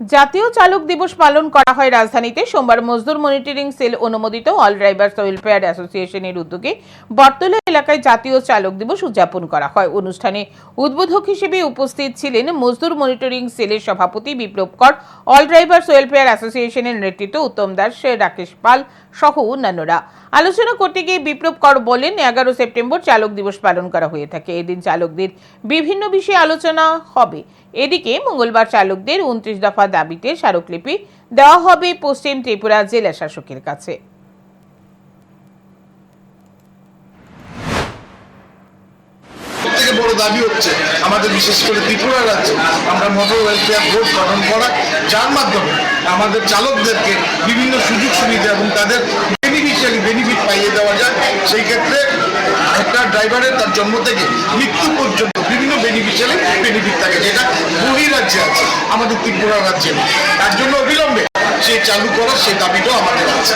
জাতীয় চালক দিবস পালন করা হয় রাজধানীতে। সোমবার মজদুর মনিটরিং সেল অনুমোদিত অল ড্রাইভার্স ওয়েলফেয়ার অ্যাসোসিয়েশনের উদ্যোগে বটতলা এলাকায় জাতীয় চালক দিবস উদযাপন করা হয়। অনুষ্ঠানে উদ্বোধক হিসেবে উপস্থিত ছিলেন মজদুর মনিটরিং সেলের সভাপতি বিপ্লব কর, অল ড্রাইভার্স ওয়েলফেয়ার অ্যাসোসিয়েশনের নেতৃত্ব উত্তম দাস, রাকেশ পাল সহ অন্যান্যরা। আলোচনা করতে গিয়ে বিপ্লব কর বলেন, এগারো সেপ্টেম্বর চালক দিবস পালন করা হয়ে থাকে। এদিন চালকদের বিভিন্ন বিষয়ে আলোচনা হবে। এদিকে মঙ্গলবার চালকদের উনত্রিশ দফা দাবিতে স্মারকলিপি দেওয়া হবে পশ্চিম ত্রিপুরা জেলা শাসকের কাছে। বড় দাবি হচ্ছে, আমাদের বিশেষ করে ত্রিপুরা রাজ্যে আমরা মোটর ওয়েলফেয়ার বোর্ড গঠন করা, যার মাধ্যমে আমাদের চালকদেরকে বিভিন্ন সুযোগ সুবিধা এবং তাদের বেনিফিট দেওয়া যায়। সেই ক্ষেত্রে একটা ড্রাইভারের তার জন্ম থেকে মৃত্যু পর্যন্ত বিভিন্ন বেনিফিশিয়ারি বেনিফিট থাকে, যেটা বহিরাজ্যে আছে, আমাদের ত্রিপুরা রাজ্যে। তার জন্য অবিলম্বে সে চালু করার সেই দাবিটাও আমাদের আছে।